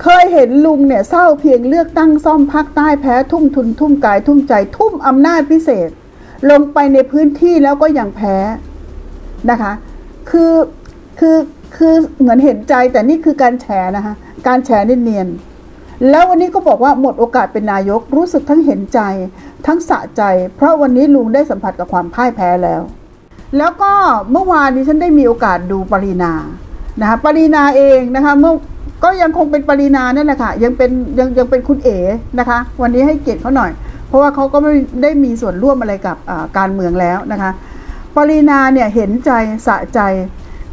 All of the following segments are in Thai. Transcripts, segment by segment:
เคยเห็นลุงเนี่ยเศร้าเพียงเลือกตั้งซ่อมภาคใต้แพ้ทุ่มทุนทุ่มกายทุ่มใจทุ่มอำนาจพิเศษ ลงไปในพื้นที่แล้วก็ยังแพ้นะคะ คือคือคือเหมือนเห็นใจแต่นี่คือการแฉนะคะ การแฉเนียนๆแล้ววันนี้ก็บอกว่าหมดโอกาสเป็นนายกรู้สึกทั้งเห็นใจ ทั้งสะใจ เพราะวันนี้ลุงได้สัมผัสกับความพ่ายแพ้แล้ว แล้วก็เมื่อวานนี้ฉันได้มีโอกาสดูปรินานะคะปรินาเองนะคะเมื่อ ก็ยังคงเป็นปรินานั่นแหละค่ะ ยังเป็นยังยังเป็นคุณเอ๋นะคะ วันนี้ให้เกียรติเขาหน่อย เพราะว่าเขาก็ไม่ได้มีส่วนร่วมอะไรกับการเมืองแล้วนะคะ ปรินาเนี่ยเห็นใจสะใจ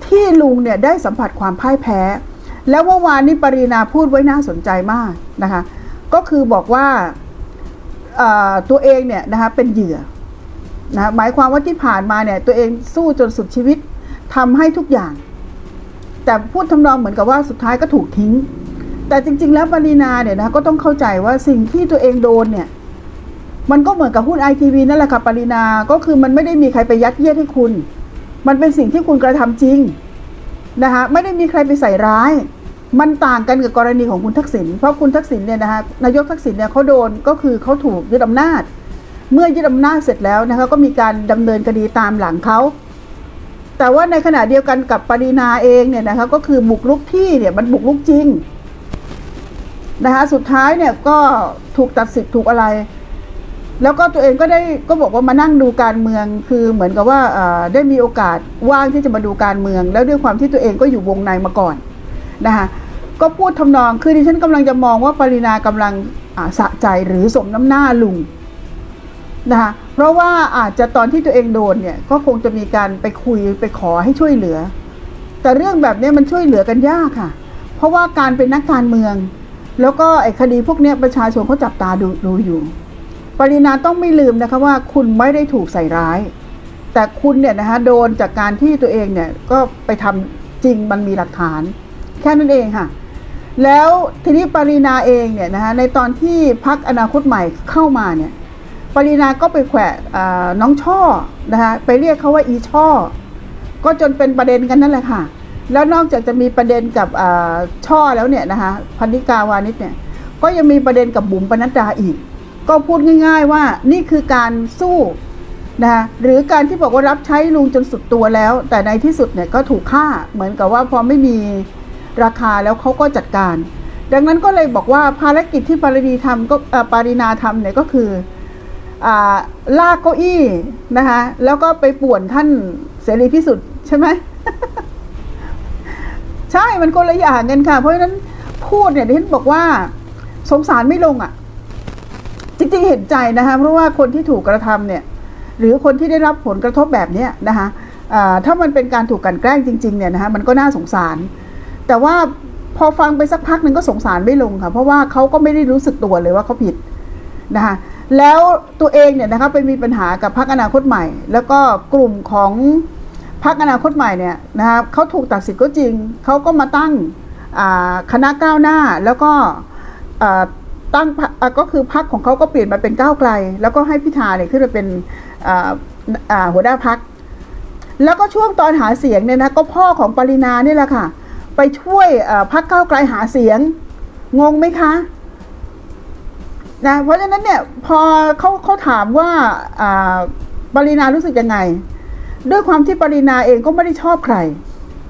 ที่ลุงเนี่ยได้สัมผัสความพ่ายแพ้ แล้วเมื่อวานนี้ปรินาพูดไว้น่าสนใจมากนะคะ ก็คือบอกว่าอ่าตัวเองเนี่ยนะคะเป็นเหยื่อนะหมายความว่าที่ผ่านมาเนี่ยตัวเองสู้จนสุดชีวิตทำให้ทุกอย่าง แต่พูดทำนองเหมือนกับว่าสุดท้ายก็ถูกทิ้ง แต่จริง ๆ แล้วปรินาเนี่ยนะก็ต้องเข้าใจว่าสิ่งที่ตัวเองโดนเนี่ย มันก็เหมือนกับหุ้นไอทีวีนั่นแหละค่ะปรินาก็คือมันไม่ได้มีใครไปยัดเยียดให้คุณ มันเป็นสิ่งที่คุณกระทำจริงนะคะไม่ได้มีใครไปใส่ร้าย มันต่างกันกับกรณีของคุณทักษิณเพราะคุณทักษิณเนี่ยนะคะนายกทักษิณเนี่ยเขาโดนก็คือเขาถูกยึดอำนาจ เมื่อยึดอำนาจเสร็จแล้วนะคะก็มีการดำเนินคดีตามหลังเขา แต่ว่าในขณะเดียวกันกับปรินาเองเนี่ยนะคะก็คือบุกรุกที่เนี่ยมันบุกรุกจริงนะคะสุดท้ายเนี่ยก็ถูกตัดสิทธิ์ถูกอะไร แล้วก็ตัวเองก็ได้ก็บอกว่ามานั่งดูการเมือง คือเหมือนกับว่าได้มีโอกาสว่างที่จะมาดูการเมือง แล้วด้วยความที่ตัวเองก็อยู่วงในมาก่อนนะคะก็พูดทำนองคือดิฉันกำลังจะมองว่าปรินากำลังสะใจหรือสมน้ำหน้าลุงนะคะ เพราะว่าอาจจะตอนที่ตัวเองโดนเนี่ยก็คงจะมีการไปคุยไปขอให้ช่วยเหลือ แต่เรื่องแบบนี้มันช่วยเหลือกันยากค่ะ เพราะว่าการเป็นนักการเมือง แล้วก็ไอ้คดีพวกนี้ประชาชนเขาจับตาดูดูอยู่ปรินาต้องไม่ลืมนะคะว่าคุณไม่ได้ถูกใส่ร้าย แต่คุณเนี่ยนะคะโดนจากการที่ตัวเองเนี่ยก็ไปทำจริงมันมีหลักฐาน แค่นั้นเองค่ะ แล้วทีนี้ปรินาเองเนี่ยนะคะในตอนที่พักอนาคตใหม่เข้ามาเนี่ย ปรินาก็ไปแขวะน้องช่อนะคะไปเรียกเขาว่าอีช่อ ก็จนเป็นประเด็นกันนั่นแหละค่ะ แล้วนอกจากจะมีประเด็นกับช่อแล้วเนี่ยนะคะพันธิกาวานิชเนี่ยก็ยังมีประเด็นกับบุ๋มปนัดดาอีก ก็พูดง่าย ๆว่านี่คือการสู้นะคะหรือการที่บอกว่ารับใช้ลุงจนสุดตัวแล้ว แต่ในที่สุดเนี่ยก็ถูกฆ่าเหมือนกับว่าพอไม่มีราคาแล้วเขาก็จัดการ ดังนั้นก็เลยบอกว่าภารกิจที่ปารินีทำก็เอ่อปารินาทำเนี่ยก็คือ ลากเก้าอี้นะคะ แล้วก็ไปป่วนท่านเสรีพิสุทธิ์ใช่ไหมใช่มันคนละอย่างกันค่ะ เพราะฉะนั้นพูดเนี่ยที่ฉันบอกว่าสงสารไม่ลงอะ่ะ จริงๆเห็นใจนะคะ เพราะว่าคนที่ถูกกระทำเนี่ย หรือคนที่ได้รับผลกระทบแบบนี้นะคะถ้ามันเป็นการถูกกันแกล้งจริงๆเนี่ยนะคะมันก็น่าสงสาร แต่ว่าพอฟังไปสักพักหนึ่งก็สงสารไม่ลงค่ะ เพราะว่าเขาก็ไม่ได้รู้สึกตัวเลยว่าเขาผิดนะคะ แล้วตัวเองเนี่ยนะคะไปมีปัญหากับพรรคอนาคตใหม่ แล้วก็กลุ่มของพรรคอนาคตใหม่เนี่ยนะคะเขาถูกตัดสิทธิ์ก็จริง เขาก็มาตั้งคณะก้าวหน้าแล้วก็ตั้งก็คือพรรคของเขาก็เปลี่ยนมาเป็นก้าวไกล แล้วก็ให้พิธาเนี่ยขึ้นมาเป็นหัวหน้าพรรคแล้วก็ช่วงตอนหาเสียงเนี่ยนะก็พ่อของปรินาเนี่ยแหละค่ะ ไปช่วยพรรคก้าวไกลหาเสียงงงไหมคะ นะเพราะฉะนั้นเนี่ยพอเขาเขาถามว่าปรินารู้สึกยังไง ด้วยความที่ปรินาเองก็ไม่ได้ชอบใคร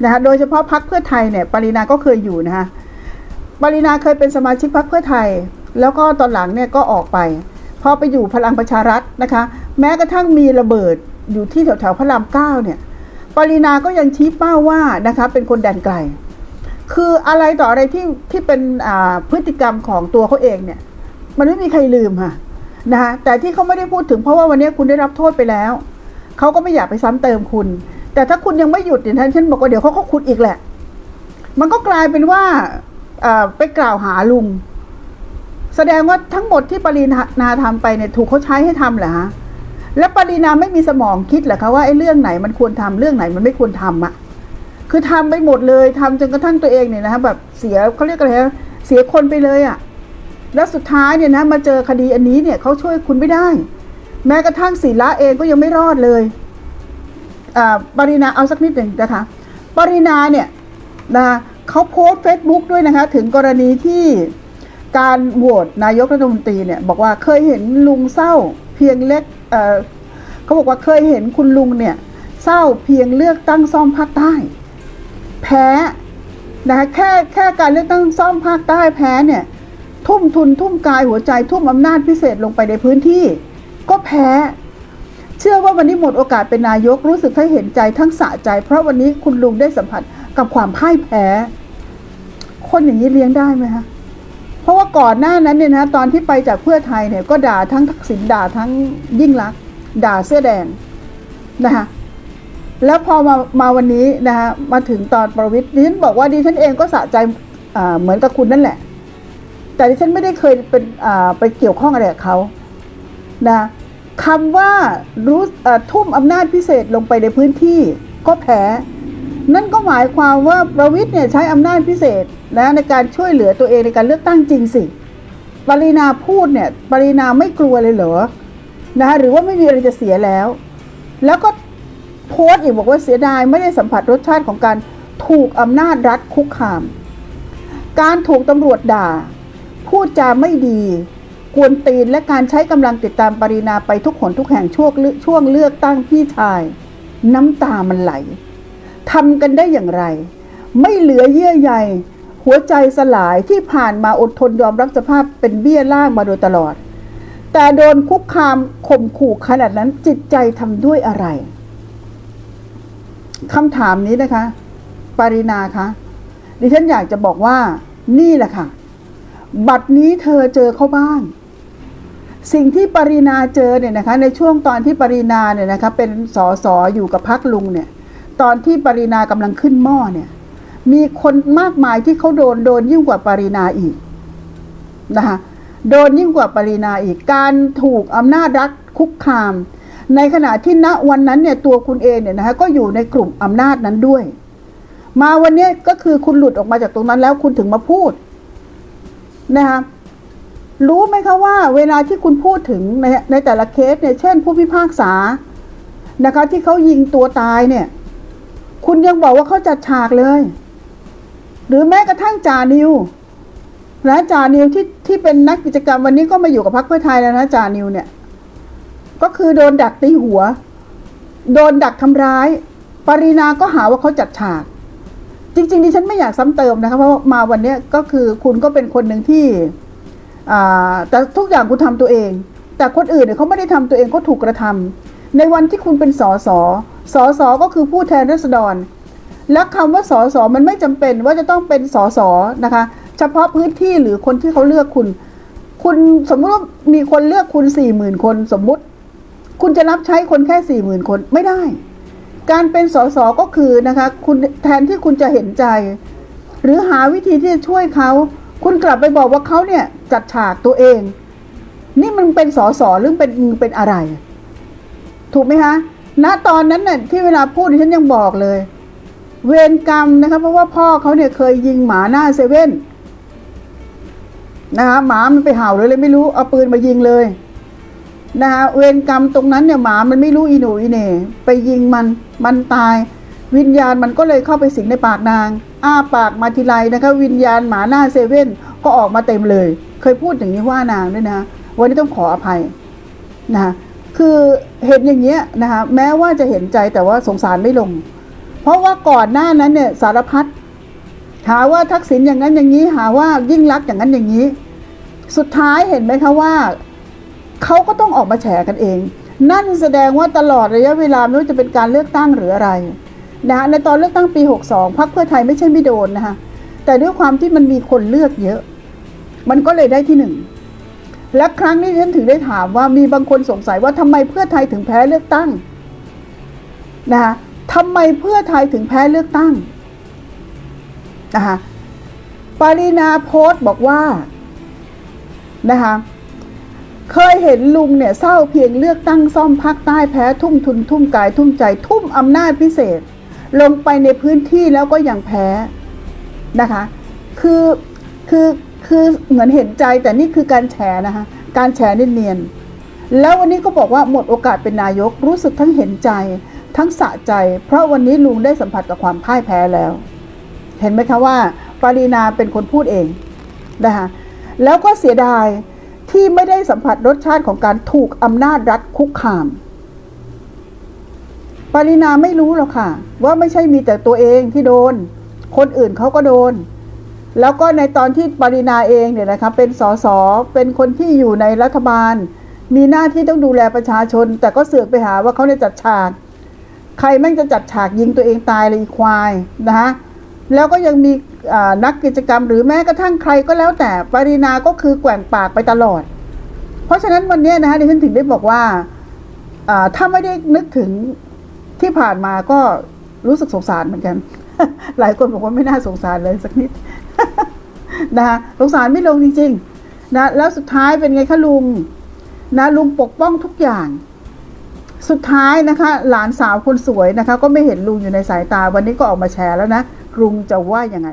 นะคะโดยเฉพาะพักเพื่อไทยเนี่ยปรินาก็เคยอยู่นะคะปรินาเคยเป็นสมาชิกพักเพื่อไทย แล้วก็ตอนหลังเนี่ยก็ออกไปพอไปอยู่พลังประชารัฐนะคะ แม้กระทั่งมีระเบิดอยู่ที่แถวแถวๆพระรามเก้าเนี่ยปรินาก็ยังชี้เป้าว่านะคะเป็นคนแดนไกล คืออะไรต่ออะไรที่ที่เป็นพฤติกรรมของตัวเขาเองเนี่ย มันไม่มีใครลืมค่ะนะคะแต่ที่เขาไม่ได้พูดถึงเพราะว่าวันนี้คุณได้รับโทษไปแล้ว เขาก็ไม่อยากไปซ้ำเติมคุณ แต่ถ้าคุณยังไม่หยุดเนี่ยท่านฉันบอกว่าเดี๋ยวเขาก็ขุดอีกแหละ มันก็กลายเป็นว่าไปกล่าวหาลุง แสดงว่าทั้งหมดที่ปรินาทำไปเนี่ยถูกเขาใช้ให้ทำเหรอฮะแล้วปรินาไม่มีสมองคิดเหรอคะว่าไอ้เรื่องไหนมันควรทำเรื่องไหนมันไม่ควรทำอะคือทำไปหมดเลยทำจนกระทั่งตัวเองเนี่ยนะคะแบบเสียเขาเรียกอะไรเสียคนไปเลยอะ แล้วสุดท้ายเนี่ยนะมาเจอคดีอันนี้เนี่ยเขาช่วยคุณไม่ได้ แม้กระทั่งศิละเองก็ยังไม่รอดเลยอ่าปรินาเอาสักนิดหนึ่งนะคะปรินาเนี่ยนะเขาโพสต์เฟซบุ๊กด้วยนะคะ ถึงกรณีที่การโหวตนายกรัฐมนตรีเนี่ยบอกว่าเคยเห็นลุงเศร้าเพียงเล็กเอ่อเขาบอกว่าเคยเห็นคุณลุงเนี่ยเศร้าเพียงเลือกตั้งซ่อมภาคใต้ แพ้นะคะแค่แค่การเลือกตั้งซ่อมภาคใต้แพ้เนี่ย ทุ่มทุนทุ่มกายหัวใจทุ่มอำนาจพิเศษลงไปในพื้นที่ ก็แพ้ เชื่อว่าวันนี้หมดโอกาสเป็นนายกรู้สึกให้เห็นใจทั้งสะใจ เพราะวันนี้คุณลุงได้สัมผัสกับความพ่ายแพ้ คนอย่างนี้เลี้ยงได้ไหมคะเพราะว่าก่อนหน้านั้นเนี่ยนะตอนที่ไปจากเพื่อไทยเนี่ยก็ด่าทั้งทักษิณด่าทั้งยิ่งลักษณ์ด่าเสื้อแดงนะคะแล้วพอมามาวันนี้นะคะมาถึงตอนประวิตรดิฉันบอกว่าดิฉันเองก็สะใจเหมือนกับคุณนั่นแหละ แต่ดิฉันไม่ได้เคยเป็นไปเกี่ยวข้องอะไรกับเขานะคำว่ารู้ทุ่มอำนาจพิเศษลงไปในพื้นที่ก็แพ้ นั่นก็หมายความว่าประวิทย์เนี่ยใช้อำนาจพิเศษนะในการช่วยเหลือตัวเองในการเลือกตั้งจริงสิ ปรินาพูดเนี่ยปรินาไม่กลัวเลยเหรอนะคะหรือว่าไม่มีอะไรจะเสียแล้ว แล้วก็โพสต์อีกบอกว่าเสียดายไม่ได้สัมผัสรสชาติของการถูกอำนาจรัฐคุกคาม การถูกตำรวจด่า พูดจาไม่ดีกวนตีนและการใช้กำลังติดตามปรินาไปทุกหนทุกแห่งช่วงเลือกช่วงเลือกตั้งพี่ชาย น้ำตามันไหลทำกันได้อย่างไร ไม่เหลือเยื่อใยหัวใจสลายที่ผ่านมาอดทนยอมรับสภาพเป็นเบี้ยล่างมาโดยตลอด แต่โดนคุกคามข่มขู่ขนาดนั้นจิตใจทำด้วยอะไรคำถามนี้นะคะ ปรินาคะดิฉันอยากจะบอกว่านี่แหละค่ะ บัดนี้เธอเจอเขาบ้าง สิ่งที่ปรินาเจอเนี่ยนะคะในช่วงตอนที่ปรินาเนี่ยนะคะเป็นสอสออยู่กับพักลุงเนี่ยตอนที่ปรินากำลังขึ้นหม้อเนี่ย มีคนมากมายที่เขาโดนโดนยิ่งกว่าปรินาอีกนะคะโดนยิ่งกว่าปรินาอีกการถูกอำนาจรัฐคุกคาม ในขณะที่ณวันนั้นเนี่ยตัวคุณเองเนี่ยนะคะก็อยู่ในกลุ่มอำนาจนั้นด้วย มาวันนี้ก็คือคุณหลุดออกมาจากตรงนั้นแล้วคุณถึงมาพูด นะคะรู้ไหมคะว่าเวลาที่คุณพูดถึงในในแต่ละเคสเนี่ยเช่น ผู้พิพากษานะคะ ที่เขายิงตัวตายเนี่ย คุณยังบอกว่าเขาจัดฉากเลย หรือแม้กระทั่งจานิวนะจานิวที่ที่เป็นนักกิจกรรมวันนี้ก็มาอยู่กับพรรคเพื่อไทยแล้วนะจานิวเนี่ย ก็คือโดนดักตีหัว โดนดักทำร้าย ปรินาก็หาว่าเขาจัดฉาก จริงๆดิฉันไม่อยากซ้ำเติมนะคะเพราะมาวันนี้ก็คือคุณก็เป็นคนหนึ่งที่อ่าแต่ทุกอย่างคุณทำตัวเอง แต่คนอื่นเนี่ยเขาไม่ได้ทำตัวเองเขาถูกกระทำในวันที่คุณเป็นสอสอสอสอก็คือผู้แทนราษฎร และคำว่าสอสอมันไม่จำเป็นว่าจะต้องเป็นสอสอนะคะ เฉพาะพื้นที่หรือคนที่เขาเลือกคุณ คุณสมมุติว่ามีคนเลือกคุณสี่หมื่นคนสมมุติ คุณจะรับใช้คนแค่สี่หมื่นคนไม่ได้ การเป็นสสก็คือนะคะคุณแทนที่คุณจะเห็นใจ หรือหาวิธีที่จะช่วยเขาคุณกลับไปบอกว่าเขาเนี่ยจัดฉากตัวเอง นี่มันเป็นสสหรือเป็นเป็นอะไร ถูกไหมคะณตอนนั้นน่ะที่เวลาพูดฉันยังบอกเลย เวรกรรมนะคะเพราะว่าพ่อเขาเนี่ยเคยยิงหมาหน้าเซเว่นนะคะหมามันไปเห่าเลยเลยไม่รู้เอาปืนมายิงเลย นะเวรกรรมตรงนั้นเนี่ยหมามันไม่รู้อีหนูอีเหน่ไปยิงมันมันตาย วิญญาณมันก็เลยเข้าไปสิงในปากนาง อ้าปากมาทีไรนะคะวิญญาณหมาหน้าเซเว่นก็ออกมาเต็มเลย เคยพูดอย่างนี้ว่านางด้วยนะ วันนี้ต้องขออภัยนะคะคือเห็นอย่างเงี้ยนะคะแม้ว่าจะเห็นใจแต่ว่าสงสารไม่ลง เพราะว่าก่อนหน้านั้นเนี่ยสารพัดหาว่าทักษิณอย่างนั้นอย่างนี้หาว่ายิ่งรักอย่างนั้นอย่างนี้ สุดท้ายเห็นไหมคะว่า เขาก็ต้องออกมาแฉกันเอง นั่นแสดงว่าตลอดระยะเวลาไม่ว่าจะเป็นการเลือกตั้งหรืออะไรนะในตอนเลือกตั้งปี 62พรรคเพื่อไทยไม่ใช่ไม่โดนนะคะแต่ด้วยความที่มันมีคนเลือกเยอะ มันก็เลยได้ที่หนึ่งและครั้งนี้ฉันถึงได้ถามว่ามีบางคนสงสัยว่าทำไมเพื่อไทยถึงแพ้เลือกตั้งนะคะทำไมเพื่อไทยถึงแพ้เลือกตั้งนะคะปารีนาโพสต์บอกว่านะคะ เคยเห็นลุงเนี่ยเศร้าเพียงเลือกตั้งซ่อมภาคใต้แพ้ทุ่มทุนทุ่มกายทุ่มใจทุ่มอำนาจพิเศษ ลงไปในพื้นที่แล้วก็ยังแพ้นะคะ คือคือคือเหมือนเห็นใจแต่นี่คือการแฉนะคะ การแฉเนียนๆแล้ววันนี้ก็บอกว่าหมดโอกาสเป็นนายกรู้สึกทั้งเห็นใจ ทั้งสะใจ เพราะวันนี้ลุงได้สัมผัสกับความพ่ายแพ้แล้ว เห็นไหมคะว่าปารีนาเป็นคนพูดเองนะคะแล้วก็เสียดาย ที่ไม่ได้สัมผัสรสชาติของการถูกอำนาจรัฐคุกคาม ปรีนาไม่รู้หรอกค่ะ ว่าไม่ใช่มีแต่ตัวเองที่โดน คนอื่นเขาก็โดน แล้วก็ในตอนที่ปรินาเองเนี่ยนะคะเป็นสสเป็นคนที่อยู่ในรัฐบาล มีหน้าที่ต้องดูแลประชาชน แต่ก็เสือกไปหาว่าเขาเนี่ยจัดฉาก ใครแม่งจะจัดฉากยิงตัวเองตายเลยอีควายนะคะ แล้วก็ยังมีนักกิจกรรม หรือแม้กระทั่งใครก็แล้วแต่ปรินาก็คือแกว่งปากไปตลอด เพราะฉะนั้นวันนี้นะคะดิฉันถึงได้บอกว่าอ่าถ้าไม่ได้นึกถึงที่ผ่านมาก็รู้สึกสงสารเหมือนกัน หลายคนบอกว่าไม่น่าสงสารเลยสักนิดนะคะสงสารไม่ลงจริงๆนะแล้วสุดท้ายเป็นไงคะลุงนะลุงปกป้องทุกอย่าง สุดท้ายนะคะ หลานสาวคนสวยนะคะ ก็ไม่เห็นลุงอยู่ในสายตาวันนี้ก็ออกมาแชร์แล้วนะ ลุงจะว่ายังไง